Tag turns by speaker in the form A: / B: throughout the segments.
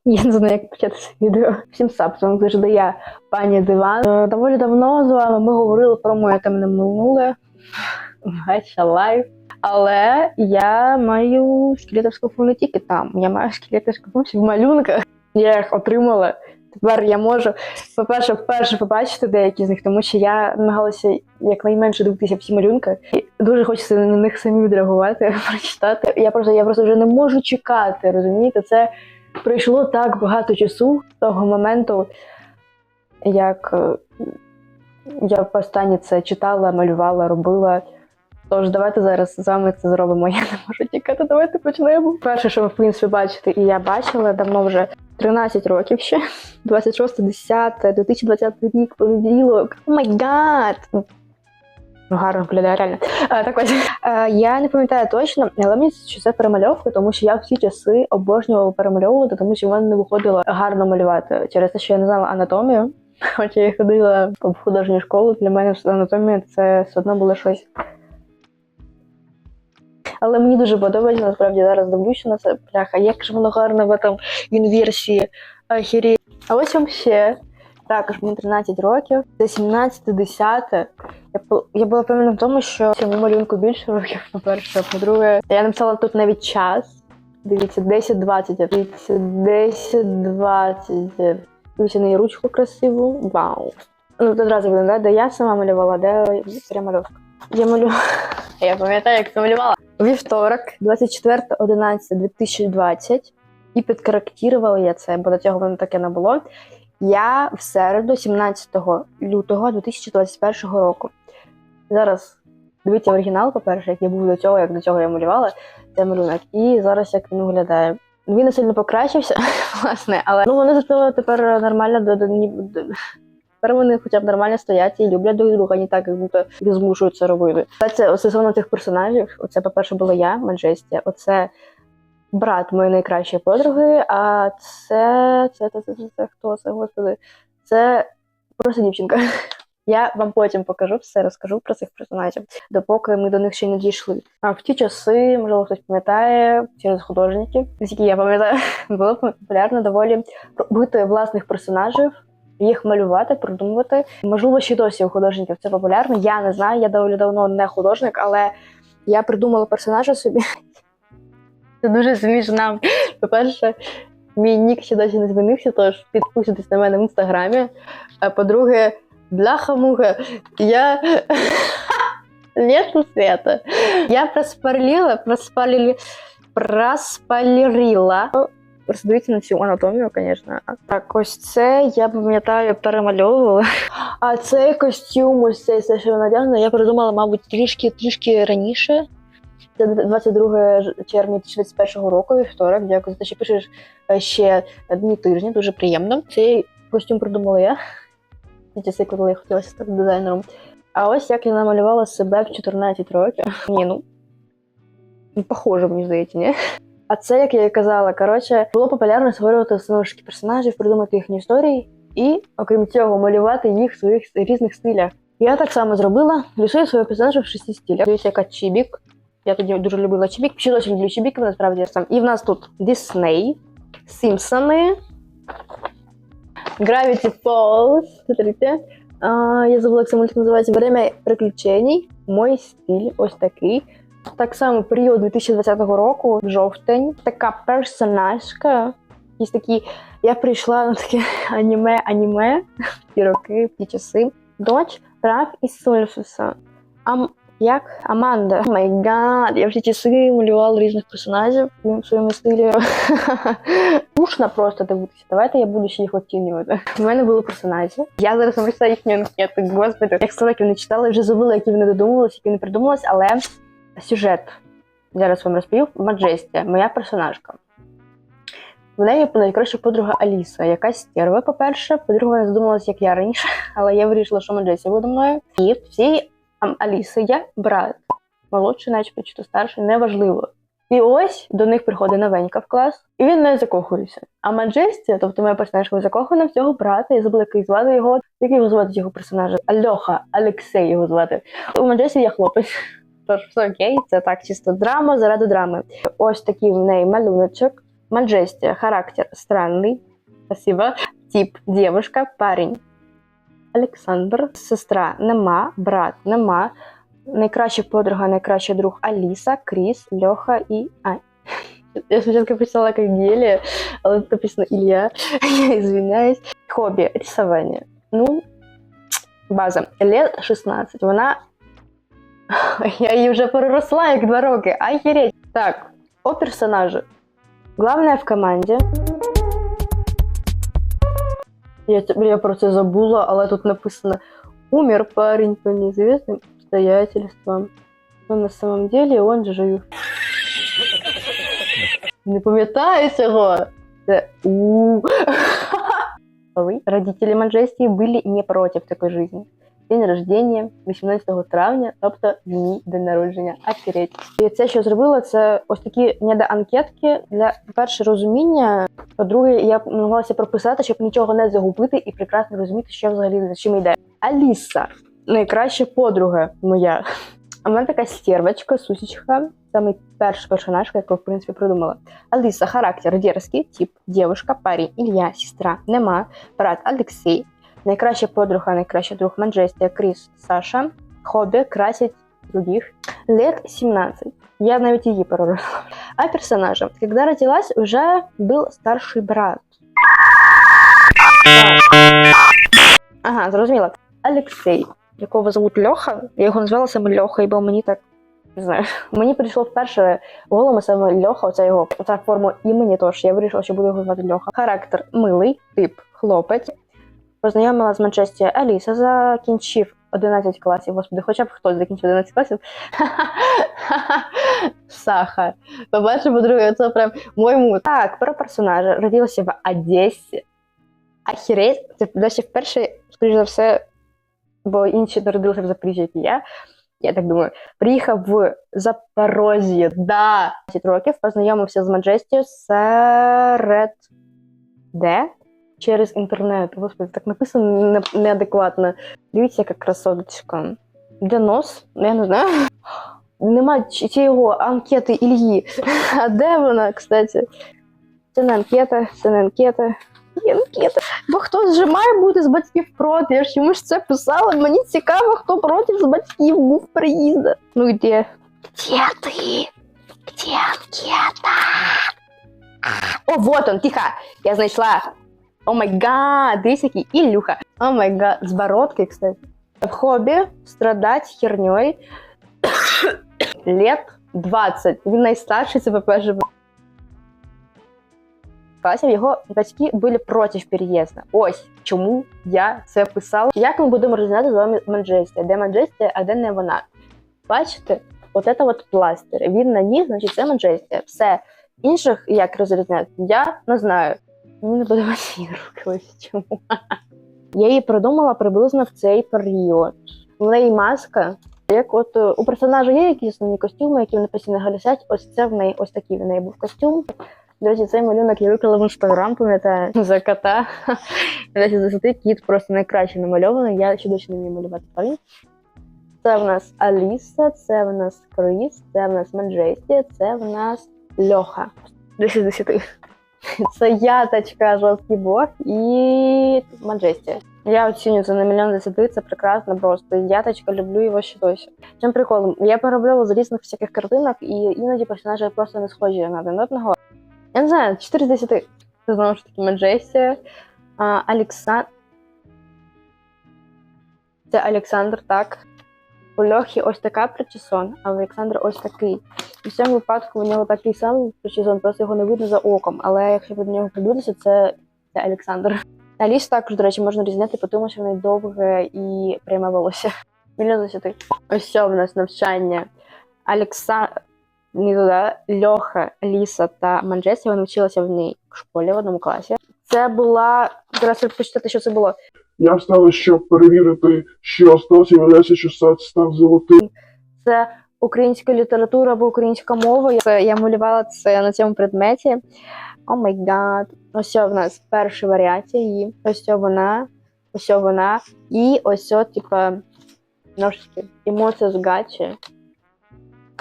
A: Я не знаю, як почати це відео. Всім сапсом завжди я пані Диван. Е, Доволі давно з вами ми говорили про моє темне минуле. Гача лайф. Але я маю скелети в шкафу не тільки там. Я маю скелети в шкафу в малюнках. Я їх отримала. Тепер я можу, по-перше, вперше побачити деякі з них, тому що я намагалася якнайменше дивитися всі малюнки. І дуже хочеться на них самі відреагувати, прочитати. Я просто я просто вже не можу чекати. Розумієте, це пройшло так багато часу з того моменту, як е, я останнє це читала, малювала, робила. Тож давайте зараз з вами це зробимо. Я не можу тікати. Давайте почнемо. Перше, що ви в принципі бачите, і я бачила давно вже 13 років ще. 26, 10, 2020 рік, понеділок. О май гад! Ну, гарно виглядає реально. А, так ось е, я не пам'ятаю точно, але мені що це перемальовка, тому що я всі часи обожнювала перемальовувати, тому що в мене не виходило гарно малювати через те, що я не знала анатомію. Хоча я ходила в художню школу, для мене анатомія це все одно було щось. Але мені дуже подобається, насправді зараз дивлюся на це. Бляха, як ж воно гарно в этом інверсії. Ахірі. А ось вам ще. Також мені 13 років, це 17 10 Я, була впевнена в тому, що цьому малюнку більше років, по-перше. По-друге, я написала тут навіть час. Дивіться, 10-20. Дивіться, 10-20. Дивіться на ручку красиву. Вау. Ну, тут одразу видно, да? де я сама малювала, де перемальовка. Я малю. Я пам'ятаю, як це малювала. Вівторок, 24.11.2020. І підкоректувала я це, бо до цього воно таке не було. Я в середу, 17 лютого 2021 року. Зараз дивіться оригінал, по-перше, який був до цього, як до цього я малювала, це малюнок. І зараз як він виглядає. Він не сильно покращився, власне, але ну вони зато тепер нормально до, Тепер вони хоча б нормально стоять і люблять друг друга, не так, як будто їх змушують це робити. Це стосовно цих персонажів. Оце, по-перше, була я, Маджестія. Оце брат моєї найкращої подруги. А це. Це, це, це, це, це хто це, господи? Це просто дівчинка. Я вам потім покажу все, розкажу про цих персонажів, допоки ми до них ще не дійшли. А в ті часи, можливо, хтось пам'ятає через художників, наскільки я пам'ятаю, було популярно доволі робити власних персонажів їх малювати, придумувати. Можливо, ще досі у художників це популярно. Я не знаю, я доволі давно не художник, але я придумала персонажа собі. Це дуже смішно. По-перше, мій нік ще досі не змінився, тож підписуйтесь на мене в інстаграмі. А по-друге, бляха-муха, я. Нету света. Я проспалила, проспалили, проспалерила Просто дивіться на цю анатомію, звісно. Так, ось це я пам'ятаю, перемальовувала. А цей костюм, ось цей все, що надягнено, я придумала, мабуть, трішки трішки раніше. Це 22 ж- червня 2021 року, вівторок. Дякую за те, що пишеш е, ще дні тижні, дуже приємно. Цей костюм придумала я. Ці часи, коли я хотіла стати дизайнером. А ось як я намалювала себе в 14 років. Ні, ну. Похоже, мені здається, ні? А це, як я і казала, коротше, було популярно створювати знову персонажів, придумати їхні історії і, окрім цього, малювати їх в своїх різних стилях. Я так само зробила, рисую своїх персонажів в шести стилях. Дивіться, яка Чібік. Я тоді дуже любила Чібік. Ще досі люблю Чібіків, насправді сам. І в нас тут Дисней, Сімпсони, Gravity Falls. Смотрите. А, я забула, як це мультик називається. Время приключений. Мой стиль ось такий. Так само період 2020 року, жовтень, така персонажка. Якісь такі. Я прийшла на таке аніме, аніме в ті роки, ті часи. Дочь Раф і Сольфуса. Як Аманда. Май гад, я в ті малювала різних персонажів в своєму стилі. Душно просто дивитися. Давайте я буду ще їх оцінювати. У мене були персонажі. Я зараз написала їхні анкети. Господи, як 100 не читала, вже забула, які вони додумувалися, які не придумалися, але сюжет. Зараз вам розповів. Маджестія, моя персонажка. В неї найкраща подруга Аліса, якась стерва, по-перше. По-друге, вона задумалася, як я раніше, але я вирішила, що Маджестія буде мною. І в ам, Аліси є брат. Молодший, начебто, чи то старший, неважливо. І ось до них приходить новенька в клас, і він не закохується. А Маджестія, тобто моя персонажка, закохана в цього брата, я забула, як звати його. Як його звати цього персонажа? Альоха, Алексей його звати. У Маджестії є хлопець. Тож все окей, це так чисто драма заради драми. Ось такий в неї малюночок. Маджестия, характер странный. Спасибо. Тип девушка, парень. Олександр, сестра нема, брат нема. Найкраща подруга, найкращий друг Аліса, Кріс, Льоха і А. Я спочатку писала як Гелія, але тут написано Ілля. Я извиняюсь. Хобі рисування. Ну, база. Лет 16. Вона. Я її вже переросла як два роки. Ахереть. Так, о персонажі. Главное в команді. Я, я про це забула, але тут написано Умер парень по неизвестным обстоятельствам. Но на самом деле он жив. Не пам'ятаю цього. Це у. Родители Манжестии были не против такой жизни. День рождения 18 травня, тобто мій день народження. Афереть. І це, що зробила, це ось такі недоанкетки для перше розуміння. По-друге, я намагалася прописати, щоб нічого не загубити і прекрасно розуміти, що взагалі за чим йде. Аліса, найкраща подруга моя. А в мене така стервочка, сусічка, самий перший персонаж, яку, в принципі, придумала. Алиса, характер дерзкий, тип, девушка, парень, Илья, сестра, нема, брат Алексей, найкраща подруга, найкращий друг Манжестия, Крис, Саша, хобі, красить других, лет 17. Я навіть її переросла. А персонажа. Когда родилась, уже был старший брат. Ага, зрозуміла. Алексей, якого зовут Льоха. Я його назвала саме Льоха, бо мені так не знаю. Мені прийшло вперше голову саме Льоха, оця його оця форма імені, тож я вирішила, що буду його звати Льоха. Характер милий, тип хлопець. Познайомила з Манчестія Аліса, закінчив 11 класів. Господи, хоча б хтось закінчив 11 класів. Саха. По-перше, по-друге, це прям моєму. Так, про персонажа. Родилася в Одесі. Ахіреть, це досі вперше, скоріш за все, бо інші народилися в Запоріжжі, як я. Я так думаю, приїхав в Запорожжя, да, 10 років, познайомився з Маджестією серед де? Через інтернет. Господи, так написано не- неадекватно. Дивіться, яка красоточка. Де нос? Ну, Я не знаю. Нема ч- цієї анкети Ільї. А де вона, кстати? Це не анкета, це не анкета. Є анкета. Бо хтось же має бути з батьків проти. Я ж йому ж це писала. Мені цікаво, хто проти з батьків був приїзда. Ну де? Де ти? Де анкета? О, вот он, тихо. Я знайшла. О май гад, дивись який Ілюха. О май гад, з бородкой, кстати. В хобі страдать херньою лет 20. Він найстарший, це по-перше, класів його батьки були проти переїзду. Ось чому я це писала. Як ми будемо розглядати з вами Манджестія? Де Манджестія, а де не вона? Бачите, от це от пластир. Він на ній, значить, це Манджестія. Все. Інших як розрізняти, я не знаю. Мені не подобається її руки, чому. Я її придумала приблизно в цей період. В неї маска. Як от е, у персонажа є якісь основні костюми, які вони постійно галісять, ось це в неї ось такий в неї був костюм. До речі, цей малюнок я виклала в інстаграм, пам'ятаю, за кота. До речі, за цей кіт просто найкраще намальований. Я ще досі не вмію малювати тварин. Це в нас Аліса, це в нас Крис, це в нас Манджестія, це в нас Льоха. 10 з 10. Це яточка, жорсткий бог і Манджестія. Я оцінюю це на мільйон десяти, це прекрасно просто. Яточка, люблю його ще досі. Чим прикол? Я перероблю з різних всяких картинок, і іноді персонажі просто не схожі на один одного. Я не знаю, 4 з 10. Це знову ж таки Манджестія. А, Алексан... Це Олександр, так. У Льохи ось така причесон, а у Олександра ось такий. І в цьому випадку у нього такий самий причесон, просто його не видно за оком. Але якщо ви до нього придивитися, це, це Олександр. Аліс також, до речі, можна різняти тому, що в неї довге і пряме волосся. Мільйон десяти. Ось що в нас навчання. Алекса... Не туди. Льоха, Ліса та Манджесі, вони вчилися в ній в школі в одному класі. Це була. Зараз почитати, що це було.
B: Я встала, щоб перевірити, що сталося, виявляється, що сад став золотим.
A: Це українська література або українська мова. Я малювала це на цьому предметі. О май гад. Ось в нас перша варіація її. Ось вона, ось вона. І ось, типа, ножки. Емоція з гачі.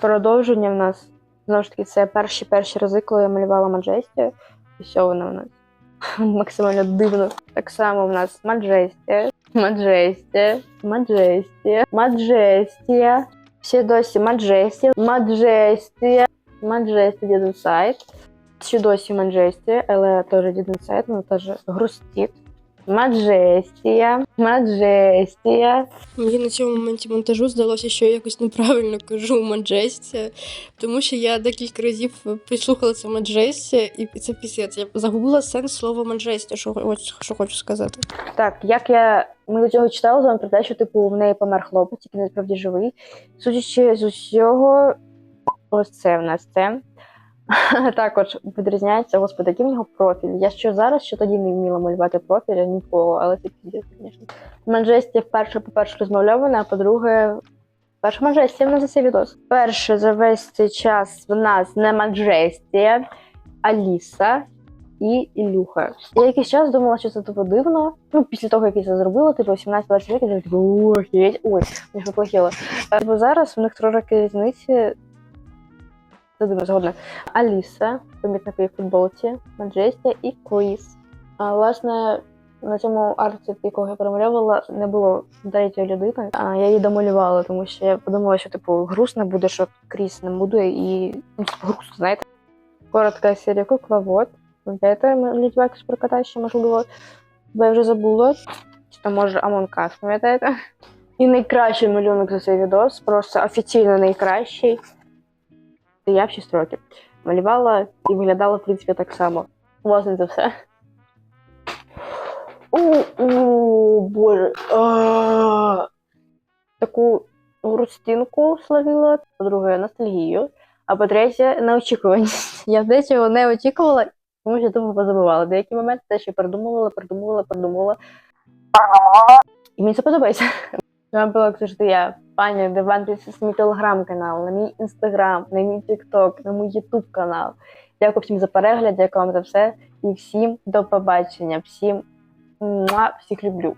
A: Продовження в нас Знову ж таки, це перші перші рази, коли я малювала Маджесті. Все вона у нас максимально дивно. Так само в нас Маджестія, Маджестія, Маджестія, Маджестія. Всі досі Маджестія, Маджестія, Маджестія Діден сайт. Ще досі Маджестія, але теж Діден сайт, вона теж грустить. Маджестія, Маджестія.
C: Мені на цьому моменті монтажу здалося, що я якось неправильно кажу Маджестія, тому що я декілька разів підслухала це Маджестія, і це пісець. Я загубила сенс слова Маджестія, що, що хочу сказати.
A: Так, як я ми до цього читали з вами про те, що типу в неї помер хлопець, який насправді живий. Судячи з усього, ось це в нас це. Також відрізняється, господи, який в нього профіль. Я що зараз, що тоді не вміла малювати профіль, нікого, але це піздець, звісно. Манжесті вперше, по-перше, розмовльована, а по-друге, перша Манжестія в нас за цей відос. Перше за весь цей час в нас не Манжестія, Аліса і Ілюха. Я якийсь час думала, що це типу дивно. Ну, після того, як я це зробила, типу 18-20 років, я типу, охереть, ой, мені ж поплохіло. Типу зараз в них три роки різниці. Дивно згодна. Аліса, помітна по її футболці, Маджестія і Кріс. А, власне, на цьому арті, якого я перемальовувала, не було третьої людини. А я її домалювала, тому що я подумала, що типу грустно буде, що Кріс не буде, і ну, типу, грустно, знаєте. Коротка серія кукловод. Пам'ятаєте, літвак з проката ще можливо, бо вже забула. Чи там може Us, пам'ятаєте? І найкращий малюнок за цей відос, просто офіційно найкращий. Я в 6 років. Малювала і виглядала, в принципі, так само. Власне, це все. У, у, боже. Таку грустинку словила, по-друге, ностальгію, а по-третє, неочікуваність. Я дечого не очікувала, тому що тому позабувала. Деякі моменти теж я придумувала, придумувала, придумувала. І мені це подобається. Вами була, як завжди, я, пані, дивантеся на мій телеграм-канал, на мій інстаграм, на мій тікток, на мій ютуб канал. Дякую всім за перегляд, дякую вам за все. І всім до побачення. Всім всіх люблю.